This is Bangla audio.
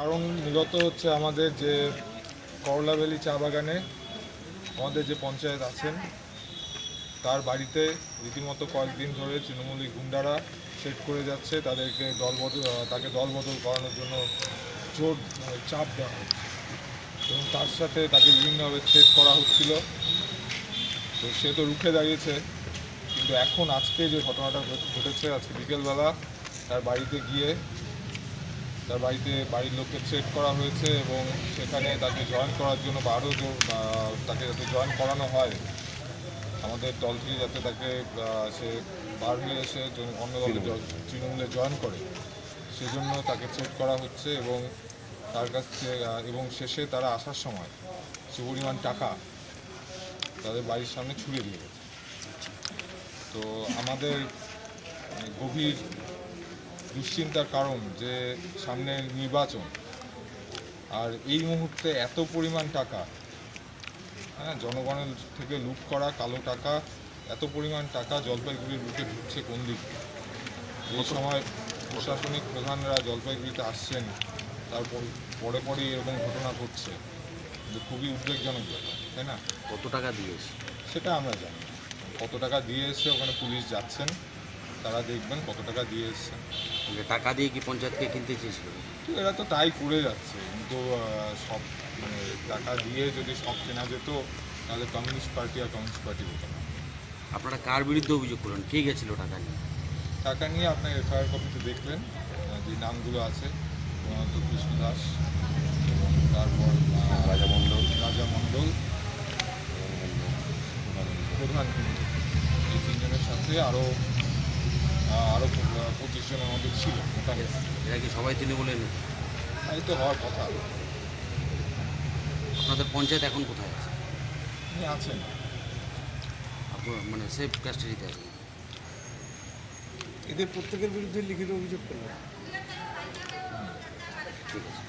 কারণ মূলত হচ্ছে আমাদের যে করলাভ্যালি চা বাগানে আমাদের যে পঞ্চায়েত আছেন, তার বাড়িতে রীতিমতো কয়েকদিন ধরে তৃণমূলী গুন্ডারা সেট করে যাচ্ছে, তাদেরকে দলবদল তাকে দলবদল করানোর জন্য জোর চাপ দেওয়া হচ্ছে। এবং তার সাথে তাকে বিভিন্নভাবে সেট করা হচ্ছিল। তো সে তো রুখে দাঁড়িয়েছে, কিন্তু এখন আজকে যে ঘটনাটা ঘটেছে, আজকে বিকেলবেলা তার বাড়িতে গিয়ে তার বাড়িতে বাড়ির লোককে চেক করা হয়েছে এবং সেখানে তাকে জয়েন করার জন্য বা আরও তাকে যাতে জয়েন করানো হয় আমাদের দল থেকে যাতে তাকে সে বার হয়ে এসে জন- অন্য দলে তৃণমূলে জয়েন করে। সেজন্য তাকে চেক করা হচ্ছে এবং তার কাছ এবং শেষে তারা আসার সময় সে পরিমাণ টাকা তাদের বাড়ির সামনে ছুড়ে দিয়ে গেছে। তো আমাদের মানে গভীর দুশ্চিন্তার কারণ যে সামনে নির্বাচন। আর এই মুহূর্তে এত পরিমাণ টাকা হ্যাঁ জনগণের থেকে লুট করা কালো টাকা এত পরিমাণ টাকা জলপাইগুড়ির লুটে ঢুকছে কোন দিক? এই সময় প্রশাসনিক প্রধানরা জলপাইগুড়িতে আসছেন তারপর পরে পরে এরকম ঘটনা ঘটছে। কিন্তু খুবই উদ্বেগজনক ব্যাপার তাই না? কত টাকা দিয়ে দিয়েছে সেটা আমরা জানি কত টাকা দিয়ে এসছে ওখানে পুলিশ যাচ্ছেন তারা দেখবেন কত টাকা দিয়ে এসছে। যে টাকা দিয়ে কি পঞ্চায়েতকে কিনতে চেয়েছিল? তো এরা তো তাই করে যাচ্ছে। কিন্তু সব মানে টাকা দিয়ে যদি সব কেনা যেত তাহলে কমিউনিস্ট পার্টি আর কমিউনিস্ট পার্টি হতো না। আপনারা কার বিরুদ্ধে অভিযোগ করলেন? কে গেছিল টাকা নিয়ে? টাকা নিয়ে আপনার এফআইআর কপিতে দেখলেন যে নামগুলো আছে প্রণত কৃষ্ণ দাস এবং তারপর রাজা মণ্ডল। রাজা মণ্ডল প্রধান এই তিনজনের সাথে আরও আরও পঁচিশ জন আমাদের ছিল এরা কি সবাই তৃণমূলের এই তো হওয়ার কথা। আপনাদের পঞ্চায়েত এখন কোথায় আছে? আছেন। মানে সেফ কাস্টাডিতে আছে এদের প্রত্যেকের বিরুদ্ধে লিখিত অভিযোগ করলাম। ঠিক আছে